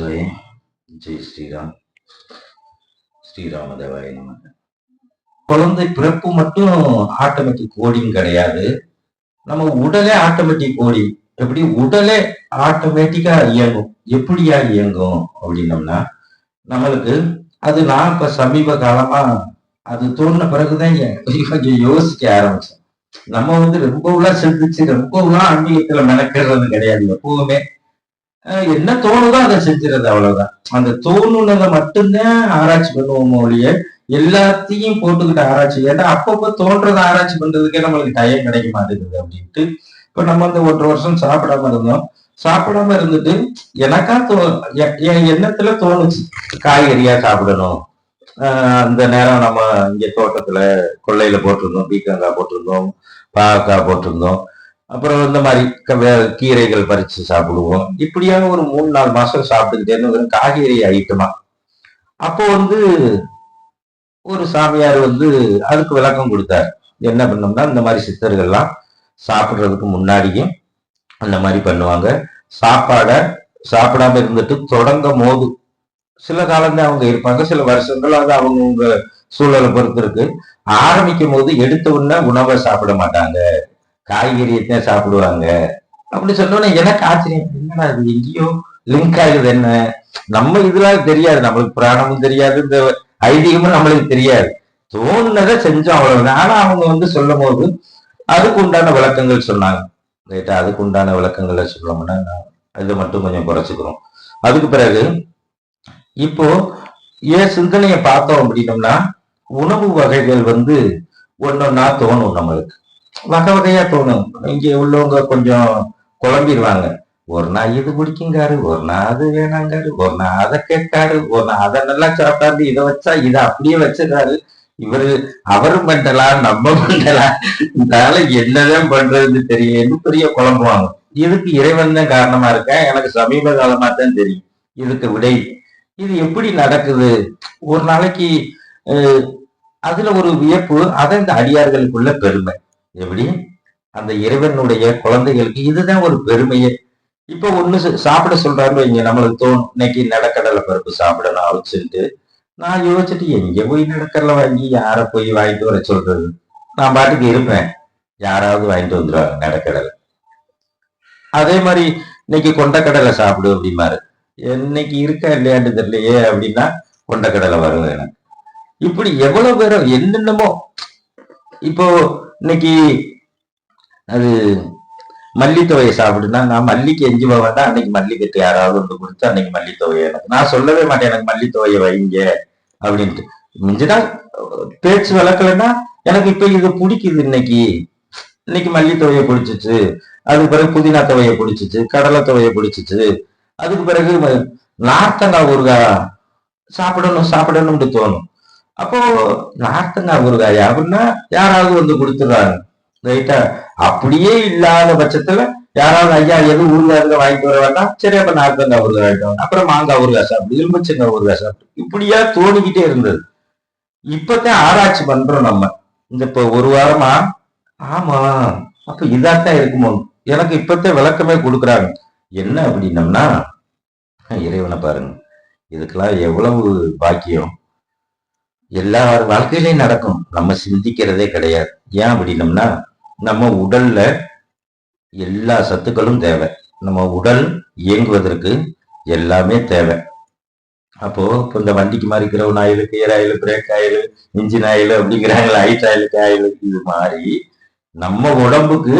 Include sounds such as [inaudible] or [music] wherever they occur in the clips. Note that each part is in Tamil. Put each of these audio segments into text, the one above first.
நமச்சிவாய ஜெய் ஸ்ரீராம். ஸ்ரீராம தேவாய குழந்தை பிறப்பு மட்டும் ஆட்டோமேட்டிக் கோடிங் கிடையாது. நம்ம உடலே ஆட்டோமேட்டிக் கோடிங் எப்படி உடலே ஆட்டோமேட்டிக்கா இயங்கும்? எப்படியா இயங்கும் அப்படின்னம்னா நம்மளுக்கு அது நான் இப்ப சமீப காலமா அது தோணுன பிறகுதான் கொஞ்சம் யோசிக்க ஆரம்பிச்சேன். நம்ம வந்து ரொம்பலாம் சிந்திச்சு ரொம்பலாம் ஆன்மீகத்துல மெனக்கிறது கிடையாது எப்பவுமே. என்ன தோணுதோ அதை செஞ்சுறது அவ்வளவுதான். அந்த தோணுனதை மட்டும்தான் ஆராய்ச்சி பண்ணுவோம் ஒழிய எல்லாத்தையும் போட்டுக்கிட்டு ஆராய்ச்சி ஏன்னா அப்பப்போ தோன்றதை ஆராய்ச்சி பண்றதுக்கே நம்மளுக்கு டைம் கிடைக்க மாட்டேங்குது அப்படின்ட்டு. இப்ப நம்ம அந்த ஒன்றரை வருஷம் சாப்பிடாம இருந்தோம். சாப்பிடாம இருந்துட்டு எனக்கா தோ என் எண்ணத்துல தோணுச்சு. காய்கறியா சாப்பிடணும். ஆஹ் அந்த நேரம் நம்ம இங்க தோட்டத்துல கொள்ளையில போட்டிருந்தோம் பீக்கங்காய் போட்டிருந்தோம் பாவக்காய் போட்டிருந்தோம். அப்புறம் இந்த மாதிரி கீரைகள் பறித்து சாப்பிடுவோம். இப்படியாக ஒரு மூணு நாலு மாதம் சாப்பிட்டுக்கிட்டே இருந்தோம். காய்கறி ஐட்டமா. அப்போ வந்து ஒரு சாமியார் வந்து அதுக்கு விளக்கம் கொடுத்தார். என்ன பண்ணோம்னா இந்த மாதிரி சித்தர்கள்லாம் சாப்பிட்றதுக்கு முன்னாடியும் அந்த மாதிரி பண்ணுவாங்க. சாப்பாடை சாப்பிடாம இருந்துட்டு தொடங்கும் போது சில காலம்தான் அவங்க இருப்பாங்க சில வருஷங்கள் அது அவங்கவுங்க சூழலை பொறுத்து இருக்கு. ஆரம்பிக்கும் போது எடுத்த உடனே உணவை சாப்பிட மாட்டாங்க. காய்கறியத்தான் சாப்பிடுவாங்க? அப்படி சொன்னோன்னே எனக்கு ஆச்சரியம். என்னடா அது எங்கேயோ லிங்க் ஆகுது என்ன? நம்ம இதெல்லாம் தெரியாது. நம்மளுக்கு புராணமும் தெரியாது. இந்த ஐதீகமும் நம்மளுக்கு தெரியாது. தோணுனதை செஞ்சோம் அவ்வளவுதான். ஆனா அவங்க வந்து சொல்லும் போது அதுக்கு உண்டான விளக்கங்கள் சொன்னாங்க. ரைட்டா அதுக்கு உண்டான விளக்கங்களை சொல்லணும்னா இதை மட்டும் கொஞ்சம் குறைச்சிக்கிறோம் அதுக்கு பிறகு இப்போ ஏன் சிந்தனையை பார்த்தோம் அப்படின்னோம்னா உணவு வகைகள் வந்து ஒன்னொன்னா தோணும் நம்மளுக்கு. வகை வகையா தோணும். இங்க உள்ளவங்க கொஞ்சம் குழம்பிடுவாங்க. ஒரு நாள் இது பிடிக்குங்காரு ஒரு நாள் அது வேணாங்காரு ஒரு நாள் அதை கேட்காரு ஒரு நாள் அதை நல்லா சாப்பிட்டாரு இதை வச்சா இதை அப்படியே வச்சிருக்காரு இவரு அவரும் பண்ணலாம் நம்ம பண்ணலாம் இதனால என்னதான் பண்றதுன்னு தெரியல. பெரிய குழம்புவாங்க. இதுக்கு இறைவன் தான் காரணமா இருக்கேன். எனக்கு சமீப காலமா தான் தெரியும். இதுக்கு விடை. இது எப்படி நடக்குது? ஒரு நாளைக்கு அதுல ஒரு வியப்பு அதை இந்த அடியார்களுக்குள்ள பெருமை. எப்படி? அந்த இறைவனுடைய குழந்தைகளுக்கு இதுதான் ஒரு பெருமையே. இப்ப ஒண்ணு சாப்பிட சொல்றாரு இங்க நம்மளுக்கு தோணும் இன்னைக்கு நடக்கடலை பருப்பு சாப்பிடணும் அவிச்சுட்டு நான் யோசிச்சுட்டு எங்க போய் நடக்கடலை வாங்கி யாரை போய் வாங்கிட்டு வர சொல்றது? நான் பாட்டுக்கு இருப்பேன். யாராவது வாங்கிட்டு வந்துருவாங்க நடக்கடலை அதே மாதிரி இன்னைக்கு கொண்டக்கடலை சாப்பிடு அப்படிமாரு என்னைக்கு இருக்கா இல்லையான்னு தெரியலையே அப்படின்னா கொண்டக்கடலை வரும் எனக்கு இப்படி எவ்வளவு பேரும் என்னென்னமோ இப்போ இன்னைக்கு அது மல்லித்தொகையை சாப்பிடுனா நான் மல்லிக்கு எஞ்சி போவேன் வேண்டாம். அன்னைக்கு மல்லிக்கட்டு யாராவது ஒன்று கொடுத்து அன்னைக்கு மல்லித்தொகையை எனக்கு. நான் சொல்லவே மாட்டேன் எனக்கு மல்லித்தொகையை வைங்க அப்படின்ட்டு. மிஞ்சினா பேச்சு வளர்க்கலன்னா எனக்கு இப்ப இது பிடிக்குது இன்னைக்கு. இன்னைக்கு மல்லித்தொகையை பிடிச்சிச்சு. அதுக்கு பிறகு புதினா துவையை பிடிச்சிச்சு கடலை துவையை பிடிச்சிச்சு. அதுக்கு பிறகு நார்த்தங்காய் ஊறுகாய் சாப்பிடணும் சாப்பிடணும்னு தோணும். அப்போ நார்த்தங்காய் ஊறுகாய் அப்படின்னா யாராவது வந்து கொடுத்துடுறாங்க. ரைட்டா? அப்படியே இல்லாத பட்சத்துல யாராவது ஐயா எது ஊறுகாய் இருந்தா வாங்கிட்டு வர வேண்டாம். சரி அப்ப நார்த்தங்காய் ஊறுகாய் ஆயிட்டோம் அப்புறம் மாங்காய் ஊறுகாய் சாப்பிட்டு எலுமிச்சங்காய் ஊறுகாய் சாப்பிட்டு இப்படியா தோணிக்கிட்டே இருந்தது. இப்பதான் ஆராய்ச்சி பண்றோம் நம்ம. இந்த இப்ப ஒரு வாரமா ஆமா அப்ப இதாத்தான் இருக்குமோ? எனக்கு இப்பத்தே விளக்கமே கொடுக்குறாங்க. என்ன அப்படின்னம்னா இறைவனை பாருங்க. இதுக்கெல்லாம் எவ்வளவு பாக்கியம். எல்லார் வாழ்க்கையிலையும் நடக்கும். நம்ம சிந்திக்கிறதே கிடையாது. ஏன் அப்படின்னம்னா நம்ம உடல்ல எல்லா சத்துக்களும் தேவை. நம்ம உடல் இயங்குவதற்கு எல்லாமே தேவை. அப்போ இப்போ இந்த வண்டிக்கு மாதிரி crown oil gear oil brake oil engine oil அப்படிங்கிறாங்களா ஹைட் ஆயிலுக்கு ஆயில் இது மாதிரி நம்ம உடம்புக்கு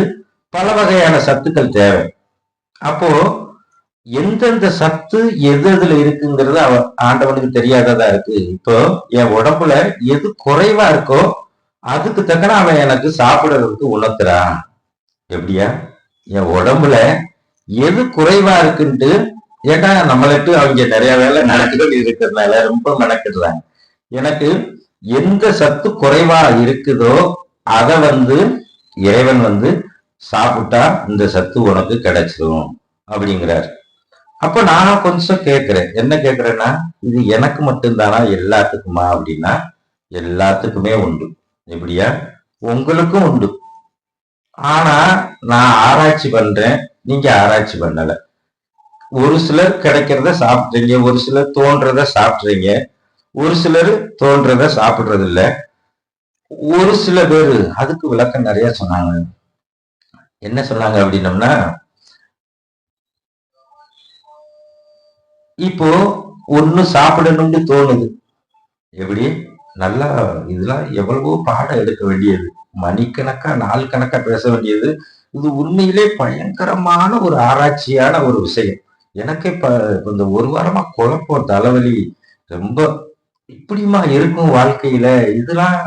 பல வகையான சத்துக்கள் தேவை. அப்போ எந்தெந்த சத்து எது எதுல இருக்குங்கிறது அவ ஆண்டவனுக்கு தெரியாததா இருக்கு. இப்போ என் உடம்புல எது குறைவா இருக்கோ அதுக்கு தக்கன அவன் எனக்கு சாப்பிடுறதுக்கு உணர்த்துறான். எப்படியா? என் உடம்புல எது குறைவா இருக்குன்ட்டு ஏன்னா நம்மளுக்கு அவங்க நிறைய வேலை நடக்குது இருக்கிறதுனால ரொம்ப மெனக்கிடுறாங்க. எனக்கு எந்த சத்து குறைவா இருக்குதோ அதை வந்து இறைவன் வந்து சாப்பிட்டா இந்த சத்து உனக்கு கிடைச்சிடும் அப்படிங்கிறார். அப்ப நான் கொஞ்சம் கேட்கிறேன் என்ன கேட்கிறேன்னா இது எனக்கு மட்டும்தானா எல்லாத்துக்குமா அப்படின்னா எல்லாத்துக்குமே உண்டு. எப்படியா? உங்களுக்கும் உண்டு. ஆனா நான் ஆராய்ச்சி பண்றேன். நீங்க ஆராய்ச்சி பண்ணல. ஒரு சிலர் கிடைக்கிறத சாப்பிட்றீங்க ஒரு சிலர் தோன்றத சாப்பிட்றீங்க ஒரு சிலர் தோன்றத சாப்பிட்றது இல்ல ஒரு சில பேர் அதுக்கு விளக்கம் நிறைய சொன்னாங்க. என்ன சொன்னாங்க அப்படின்னம்னா இப்போ ஒன்னு சாப்பிடணும்னு தோணுது. எப்படி? நல்லா இதெல்லாம் எவ்வளவோ பாடம் எடுக்க வேண்டியது. மணிக்கணக்கா நாள் கணக்கா பேச வேண்டியது. இது உண்மையிலே பயங்கரமான ஒரு ஆராய்ச்சியான ஒரு விஷயம். எனக்கு இப்ப இந்த ஒரு வாரமா குழப்பம் தலைவலி ரொம்ப இப்படிமா இருக்கும் வாழ்க்கையில? இதெல்லாம்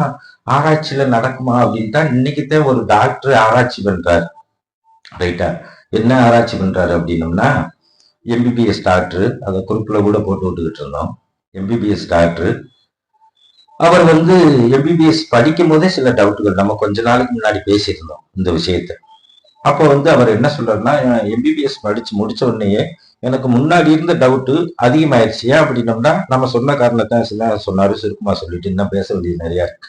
ஆராய்ச்சியில நடக்குமா அப்படின்ட்டா இன்னைக்குத்தான் ஒரு டாக்டர் ஆராய்ச்சி பண்றாரு. ரைட்டா? என்ன ஆராய்ச்சி பண்றாரு அப்படின்னம்னா எம்பிபிஎஸ் டாக்டர் அதை குறிப்பில் கூட போட்டு விட்டுக்கிட்டு இருந்தோம். எம்பிபிஎஸ் டாக்டர் அவர் வந்து எம்பிபிஎஸ் படிக்கும் போதே சில டவுட்டுகள் நம்ம கொஞ்ச நாளைக்கு முன்னாடி பேசியிருந்தோம் இந்த விஷயத்த. அப்போ வந்து அவர் என்ன சொல்றாருன்னா எம்பிபிஎஸ் படிச்சு முடிச்ச உடனேயே எனக்கு முன்னாடி இருந்த டவுட்டு அதிகமாயிருச்சு. ஏன் அப்படின்னம்னா நம்ம சொன்ன காரணத்தை சில சொன்னாரு சுருக்கமா சொல்லிட்டு இன்னும் பேச வேண்டியது நிறையா இருக்கு.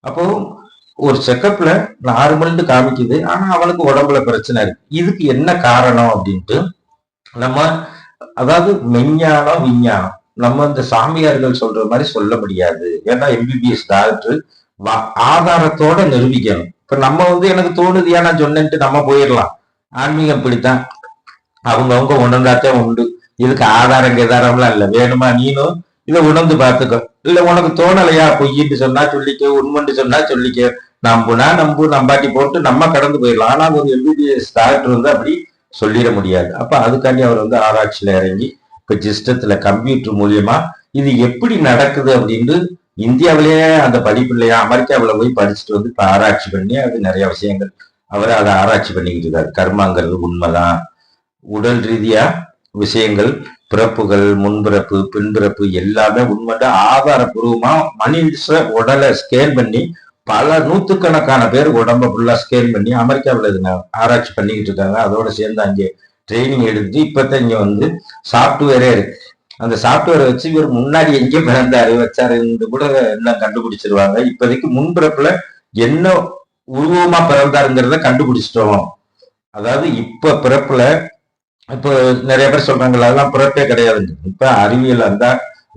அப்போ ஒரு செக்கப்ல நார்மல்னு காமிக்குது. ஆனா அவனுக்கு உடம்புல பிரச்சனை இருக்கு. இதுக்கு என்ன காரணம்? அப்படின்ட்டு நம்ம அதாவது மெஞ்ஞானம் விஞ்ஞானம். நம்ம இந்த சாமியார்கள் சொல்ற மாதிரி சொல்ல முடியாது. ஏன்னா எம்பிபிஎஸ் டாக்டர் ஆதாரத்தோட நிரூபிக்கணும். இப்ப நம்ம வந்து எனக்கு தோணுது நான் சொன்னேன்ட்டு நம்ம போயிடலாம். ஆன்மீகம் இப்படித்தான். அவங்க அவங்க உணர்ந்தாத்தே உண்டு. இதுக்கு ஆதாரம் கேதாரம்லாம் இல்ல. வேணுமா நீனும்? இதை உணர்ந்து பார்த்துக்கோ. இல்ல உனக்கு தோணலையா? பொய்யிட்டு சொன்னா சொல்லிக்க உண்மைன்னு சொன்னா சொல்லிக்க. நம்புனா நம்பு நம்பாட்டி போட்டு நம்ம கடந்து போயிடலாம். ஆனா ஒரு எம்பிபிஎஸ் டாக்டர் வந்து அப்படி சொல்லிட முடியாது. அப்ப அதுக்காண்டி அவர் வந்து ஆராய்ச்சியில இறங்கி இப்ப சிஸ்டத்துல கம்ப்யூட்டர் மூலியமா இது எப்படி நடக்குது அப்படின்னு இந்தியாவிலேயே அந்த படிப்பு இல்லையா அமெரிக்காவில் போய் படிச்சுட்டு வந்து இப்ப ஆராய்ச்சி பண்ணி அது நிறைய விஷயங்கள். அவர் அதை ஆராய்ச்சி பண்ணிக்கிட்டு இருக்காரு. கர்மாங்கிறது உண்மைதான் உடல் ரீதியா விஷயங்கள் பிறப்புகள் முன்பிறப்பு பின்பிறப்பு எல்லாமே உண்மைதான். ஆதாரபூர்வமா மனித உடலை ஸ்கேன் பண்ணி பல நூத்துக்கணக்கான பேர் உடம்ப ஃபுல்லா ஸ்கேன் பண்ணி அமெரிக்காவில் இதுங்க ஆராய்ச்சி பண்ணிக்கிட்டு இருக்காங்க. அதோட சேர்ந்து அங்கே ட்ரைனிங் எடுத்து இப்போதான் இங்க வந்து சாஃப்ட்வேரே இருக்கு. அந்த சாஃப்ட்வேரை வச்சு இவர் முன்னாடி எங்கே பிறந்தாரு வச்சாருன்னு கூட எல்லாம் கண்டுபிடிச்சிருவாங்க. இப்போதைக்கு முன்பிறப்புல என்ன உருவமா பிறந்தாருங்கிறத கண்டுபிடிச்சிட்டோம். அதாவது இப்ப பிறப்புல இப்போ நிறைய பேர் சொல்றாங்கல்ல அதெல்லாம் பிறப்பே கிடையாதுங்க. இப்ப அறிவியல் அந்த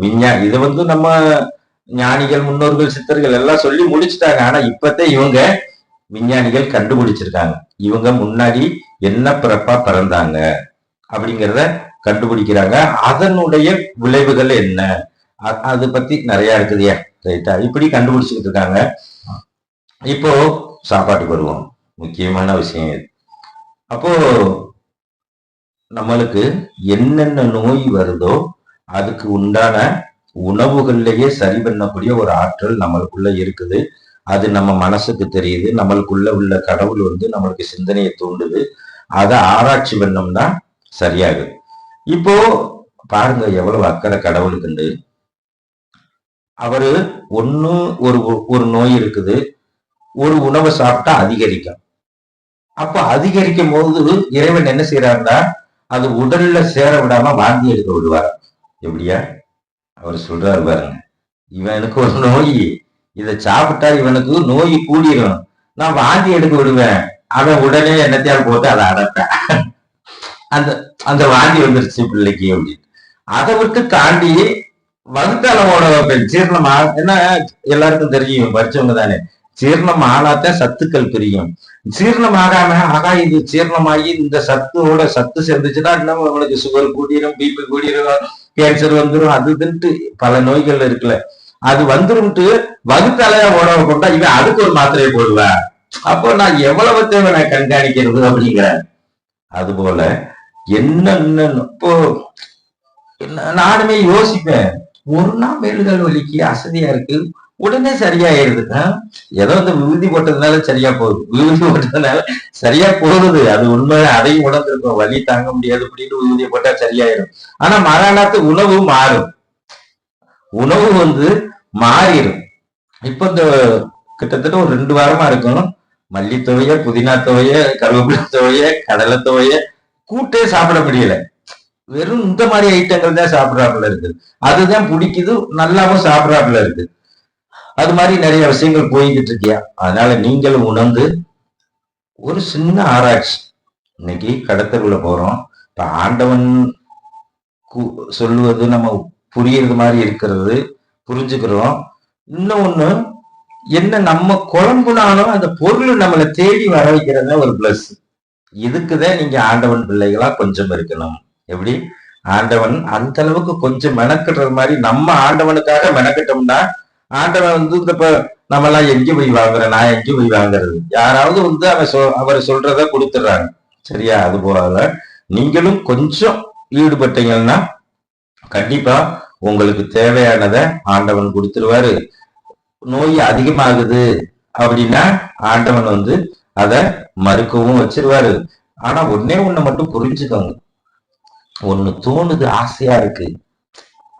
விஞ்ஞான இதை வந்து நம்ம ஞானிகள் முன்னோர்கள் சித்தர்கள் எல்லாம் சொல்லி முடிச்சுட்டாங்க. ஆனா இப்பத்தே இவங்க விஞ்ஞானிகள் கண்டுபிடிச்சிருக்காங்க. இவங்க முன்னாடி என்ன பிறப்பா பிறந்தாங்க அப்படிங்கிறத கண்டுபிடிக்கிறாங்க. அதனுடைய விளைவுகள் என்ன? அது பத்தி நிறைய இருக்குதுயா ரைட்டா? இப்படி கண்டுபிடிச்சுக்கிட்டு இருக்காங்க. இப்போ சாப்பாட்டுக்கு வருவோம். முக்கியமான விஷயம் இது. அப்போ நம்மளுக்கு என்னென்ன நோய் வருதோ அதுக்கு உண்டான உணவுகள்லயே சரி பண்ணக்கூடிய ஒரு ஆற்றல் நம்மளுக்குள்ள இருக்குது. அது நம்ம மனசுக்கு தெரியுது. நம்மளுக்குள்ள உள்ள கடவுள் வந்து நம்மளுக்கு சிந்தனையை தூண்டுது. அதை ஆராய்ச்சி பண்ணோம்னா சரியாகுது. இப்போ பாருங்க எவ்வளவு அக்கறை கடவுளுக்குண்டு அவரு ஒண்ணு ஒரு ஒரு நோய் இருக்குது. ஒரு உணவை சாப்பிட்டா அதிகரிக்கும். அப்ப அதிகரிக்கும் போது இறைவன் என்ன செய்யறாருன்னா அது உடல்ல சேர விடாம வாந்தி எடுக்க விடுவார் எப்படியா? அவர் சொல்றாரு பாருங்க. இவனுக்கு ஒரு நோய். இதை சாப்பிட்டா இவனுக்கு நோய் கூடிரும். நான் வாந்தி எடுக்க விடுவேன். அவன் உடனே என்னத்தையால் போட்டு அதை அடைப்பேன். அந்த அந்த வாந்தி வந்துருச்சு பிள்ளைக்கு அப்படின்னு அதை விட்டு தாண்டி வகுத்தளவோட ஜீர்ணமா என்ன எல்லாருக்கும் தெரியும் படிச்சவங்க தானே. ஜீரணம் ஆனாத்தான் சத்துக்கள் பிரியும். ஜீரணம் ஆகாம ஆகா இது ஜீர்ணமாகி இந்த சத்தோட சத்து சேர்ந்துச்சுன்னா இன்னும் அவனுக்கு சுகர் கூடிரும் பிபி கூடிரும் கேன்சர் வந்துடும் அது இதுன்ட்டு பல நோய்கள் இருக்குல்ல. அது வந்துரும்ட்டு வகுத்தலையா உணவு கொண்டா இவன் அதுக்கு ஒரு மாத்திரையை போடுவேன் அப்போ நான் எவ்வளவு தேவை நான் கண்காணிக்கிறது அப்படிங்கிறேன் அது போல என்னென்ன இப்போ நானுமே யோசிப்பேன். ஒரு நாள் மேலுகள் வலிக்கு அசதியா இருக்கு. உடனே சரியாயிருது ஏதோ இந்த விபூதி போட்டதுனால சரியா போகுது விபூதி போட்டதுனால சரியா போகுது. அது உண்மை அதையும் உணர்ந்திருக்கும். வலி தாங்க முடியாது அப்படின்னு விபூதி போட்டா சரியாயிரும். ஆனா மறாநாத்து உணவு மாறும். உணவு வந்து மாறிடும். இப்ப இந்த கிட்டத்தட்ட ஒரு ரெண்டு வாரமா இருக்கும் மல்லித்துவைய புதினா துவைய கருவேப்பிலை துவைய கடலை துவைய கூட்டே சாப்பிட முடியல. வெறும் இந்த மாதிரி ஐட்டங்கள் தான் சாப்பிடாப்புல இருக்குது. அதுதான் பிடிக்குது நல்லாவும் சாப்பிடறாப்புல இருக்கு அது மாதிரி நிறைய விஷயங்கள் போய்கிட்டு இருக்கியா? அதனால நீங்களும் உணர்ந்து ஒரு சின்ன ஆராய்ச்சி. இன்னைக்கு கடத்தக்குள்ள போறோம். இப்ப ஆண்டவன் கு- சொல்லுவது நம்ம புரியுறது மாதிரி இருக்கிறது புரிஞ்சுக்கிறோம். இன்னொன்னு என்ன நம்ம குழம்புனாலும் அந்த பொருள் நம்மளை தேடி வர வைக்கிறத ஒரு பிளஸ் இதுக்குதான் நீங்க ஆண்டவன் பிள்ளைகளா கொஞ்சம் இருக்கணும். எப்படி? ஆண்டவன் அந்த அளவுக்கு கொஞ்சம் மெனக்கிடுற மாதிரி நம்ம ஆண்டவனுக்காக மெனக்கிட்டோம்னா ஆண்டவன் வந்து இந்த இப்ப நம்ம எல்லாம் எங்கே போய் வாங்குறேன் நான் எங்கே போய் வாங்குறது. யாராவது வந்து அவன் சொ அவர் சொல்றத கொடுத்துட்றாங்க. சரியா? அது போல நீங்களும் கொஞ்சம் ஈடுபட்டீங்கன்னா கண்டிப்பா உங்களுக்கு தேவையானதை ஆண்டவன் கொடுத்துருவாரு. நோய் அதிகமாகுது அப்படின்னா ஆண்டவன் வந்து அதை மறுக்கவும் வச்சிருவாரு. ஆனா ஒன்னே ஒண்ணு மட்டும் புரிஞ்சுக்கோங்க. ஒண்ணு தோணுது ஆசையா இருக்கு.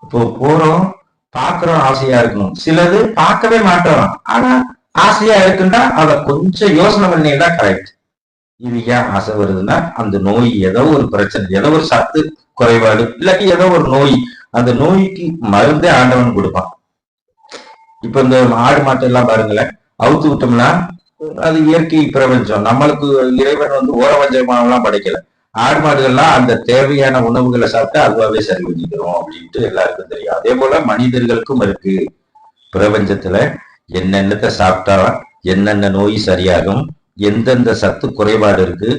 இப்போ போறோம். பாக்குறோம் ஆசையா இருக்கணும். சிலது பார்க்கவே மாட்டோம். ஆனா ஆசையா இருக்குன்னா அதை கொஞ்சம் யோசனை பண்ணிட்டா கரெக்ட் இது ஏன் ஆசை வருதுன்னா அந்த நோய் ஏதோ ஒரு பிரச்சனை ஏதோ ஒரு சத்து குறைபாடு இல்லாட்டி ஏதோ ஒரு நோய். அந்த நோய்க்கு மருந்தே ஆண்டவன் கொடுப்பான். இப்ப இந்த ஆடு மாட்டை எல்லாம் பாருங்களேன் அவுத்து விட்டோம்னா அது இயற்கை பிரபஞ்சம். நம்மளுக்கு இறைவன் வந்து ஓரவஞ்சமாவெல்லாம் படைக்கல. ஆடு மாடுகள்லாம் அந்த தேவையான உணவுகளை சாப்பிட்டு அதுவாகவே சரி பண்ணிக்கிறோம் அப்படின்ட்டு எல்லாருக்கும் தெரியும். அதே போல மனிதர்களுக்கும் இருக்கு. பிரபஞ்சத்துல என்னென்னத்தை சாப்பிட்டா என்னென்ன நோய் சரியாகும் எந்தெந்த சத்து குறைபாடு இருக்கு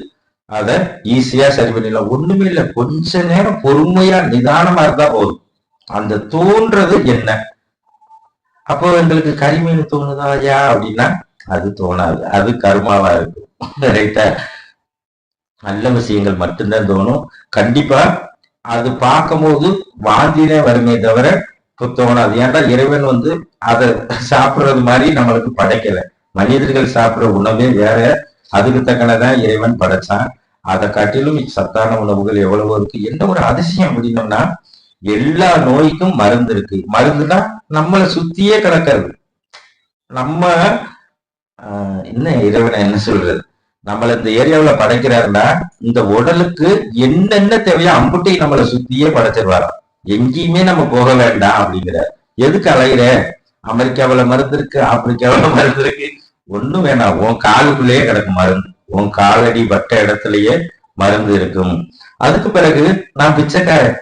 அதை ஈஸியா சரி பண்ணிடலாம். ஒண்ணுமே இல்லை கொஞ்ச நேரம் பொறுமையா நிதானமா இருந்தா போதும். அந்த தோன்றது என்ன? அப்போ எங்களுக்கு கரிமீன் தோணுதா ஐயா அப்படின்னா அது தோணாது. அது கருமாவா இருக்கும். [laughs] ரைட்டா நல்ல விஷயங்கள் மட்டும்தான் தோணும். கண்டிப்பா அது பார்க்கும்போது வாந்தினே வருமே தவிர தோணாது. ஏன்டா இறைவன் வந்து அதை சாப்பிடுறது மாதிரி நம்மளுக்கு படைக்கல. மனிதர்கள் சாப்பிடுற உணவே வேற. அதுக்கு தக்கனதான் இறைவன் படைச்சான். அதை காட்டிலும் சத்தான உணவுகள் எவ்வளவோ இருக்கு. என்ன ஒரு அதிசயம் அப்படின்னோம்னா எல்லா நோய்க்கும் மருந்து இருக்கு. மருந்துனா நம்மளை சுத்தியே கிடக்கிறது. நம்ம என்ன இறைவனை என்ன சொல்றது? நம்மள இந்த ஏரியாவுல படைக்கிறாருன்னா இந்த உடலுக்கு என்னென்ன தேவையோ அம்புட்டி நம்மளை சுத்தியே படைச்சிருவாராம் எங்கேயுமே நம்ம போக வேண்டாம் அப்படிங்கிற எதுக்கு அலையிற? அமெரிக்காவுல மருந்து இருக்கு ஆப்பிரிக்காவில மருந்து இருக்கு. ஒண்ணும் வேணாம். உன் காலுக்குள்ளேயே கிடக்கும் மருந்து. உன் காலடி பட்ட இடத்துலயே மருந்து இருக்கும். அதுக்கு பிறகு நான் பிச்சைக்காரன்.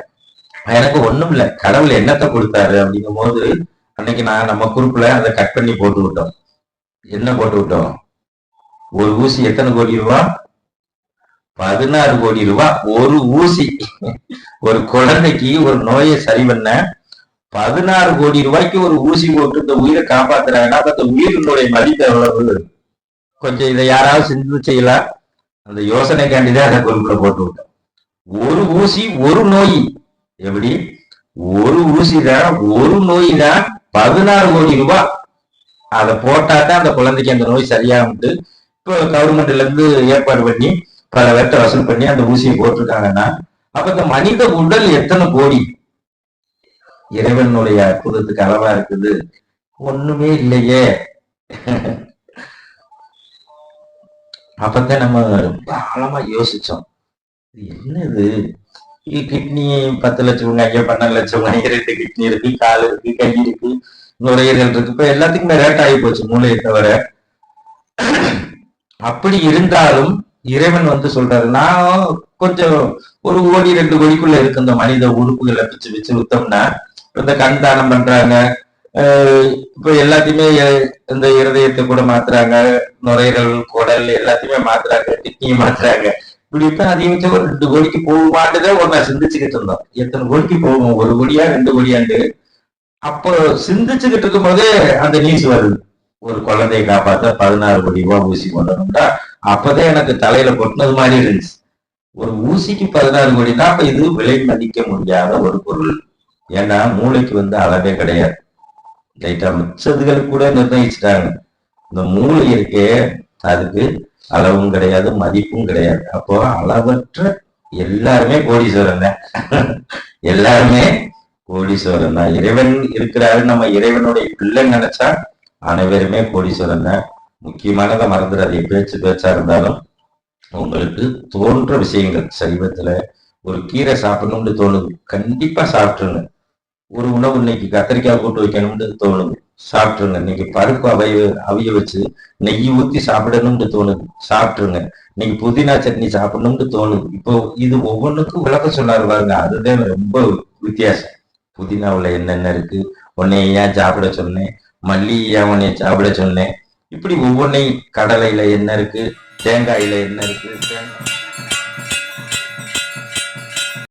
எனக்கு ஒண்ணும் இல்ல. கடவுள் என்னத்தை கொடுத்தாரு அப்படிங்கும் போது அன்னைக்கு நான் நம்ம குரூப்ல அதை கட் பண்ணி போட்டு விட்டோம். என்ன போட்டு விட்டோம்? ஒரு ஊசி எத்தனை கோடி ரூபா? பதினாறு கோடி ரூபாய் ஒரு ஊசி. ஒரு குழந்தைக்கு ஒரு நோயை சரி பண்ண பதினாறு கோடி ரூபாய்க்கு ஒரு ஊசி போட்டு இந்த உயிரை காப்பாத்துறாங்கன்னா அந்த உயிரினுடைய மதிப்பு எவ்வளவு? கொஞ்சம் இதை யாராவது சிந்திச்சு செய்யலாம் அந்த யோசனைக்காண்டிதான் அதை குறிப்பிட போட்டு விட்டோம். ஒரு ஊசி ஒரு நோய். எப்படி? ஒரு ஊசி தான் ஒரு நோய் தான் பதினாறு கோடி ரூபாய் அதை போட்டாதான் அந்த குழந்தைக்கு அந்த நோய் சரியாகுது கவர்மெண்ட்ல இருந்து ஏற்பாடு பண்ணி பல வெட்ட வசூல் பண்ணி அந்த ஊசியை போட்டிருக்காங்கன்னா அப்ப இந்த மனித உடல் எத்தனை கோடி? இறைவனுடைய அற்புதத்துக்கு அளவா இருக்குது. ஒண்ணுமே இல்லையே. அப்பதான் நம்ம ரொம்ப ஆழமா யோசிச்சோம். என்னது? கிட்னி பத்து லட்சம் ஐயா பன்னெண்டு லட்சம் ஐயா ரெண்டு கிட்னி இருக்கு கால் இருக்கு கை இருக்கு நுரையீரல் இருக்கு. இப்ப எல்லாத்துக்குமே ரேட் ஆகி போச்சு மூளையை தவிர. அப்படி இருந்தாலும் இறைவன் வந்து சொல்றாரு நான் கொஞ்சம் ஒரு கோடி ரெண்டு கோடிக்குள்ள இருக்கு. இந்த மனித உறுப்புகளை பிச்சு பிச்சு வித்தோம்னா இந்த கண் தானம் பண்றாங்க இப்ப எல்லாத்தையுமே இந்த இருதயத்தை கூட மாத்துறாங்க நுரையீரல் குடல் எல்லாத்தையுமே மாத்துறாங்க கிட்னியை மாத்துறாங்க. இப்படி இப்ப அதிகபட்சம் ஒரு ரெண்டு கோடிக்கு போகுமாட்டுதான் ஒரு நான் சிந்திச்சுக்கிட்டு இருந்தோம். எத்தனை கோடிக்கு போகும் ஒரு கோடியா ரெண்டு கோடியாண்டு அப்போ சிந்திச்சுக்கிட்டு இருக்கும் போதே அந்த நியூஸ் வருது. ஒரு குழந்தையை காப்பாற்ற பதினாறு கோடி ரூபாய் ஊசி கொண்டு அப்பதான் எனக்கு தலையில கொட்டினது மாதிரி இருந்துச்சு. ஒரு ஊசிக்கு பதினாறு கோடினா அப்ப இது விலை மதிக்க முடியாத ஒரு பொருள். ஏன்னா மூளைக்கு வந்து அளவே கிடையாது. லைட்டா மிச்சதுகள் கூட நிர்ணயிச்சிட்டாங்க. இந்த மூளை இருக்கே அதுக்கு அளவும் கிடையாது மதிப்பும் கிடையாது. அப்போ அளவற்ற எல்லாருமே கோடீஸ்வரன் தான். எல்லாருமே கோடீஸ்வரன் தான். இறைவன் இருக்கிறாரு நம்ம இறைவனுடைய பிள்ளை நினைச்சா அனைவருமே கோடீஸ்வரன் தான் முக்கியமானதை மறந்துடாது பேச்சு பேச்சா இருந்தாலும் உங்களுக்கு தோன்ற விஷயங்கள். சைவத்துல ஒரு கீரை சாப்பிடணும்னு தோணுது. கண்டிப்பா சாப்பிட்டுருங்க. ஒரு உணவு இன்னைக்கு கத்திரிக்காய் போட்டு வைக்கணும்னு தோணுது. சாப்பிட்டுருங்க. இன்னைக்கு பருப்பு அவைய அவிய வச்சு நெய் ஊத்தி சாப்பிடணும்னு தோணுது. சாப்பிட்டுருங்க. இன்னைக்கு புதினா சட்னி சாப்பிடணும்னு தோணுது. இப்போ இது ஒவ்வொன்றுக்கும் விளக்க சொன்னார் பாருங்க. அதுதான் ரொம்ப வித்தியாசம். புதினாவுல என்னென்ன இருக்கு? உன்னை ஏன் சாப்பிட சொன்னேன்? மல்லி அவனை சாப்பிட சொன்னேன். இப்படி ஒவ்வொன்றையும் கடலையில் என்ன இருக்குது தேங்காயில என்ன இருக்குது தேங்காய்.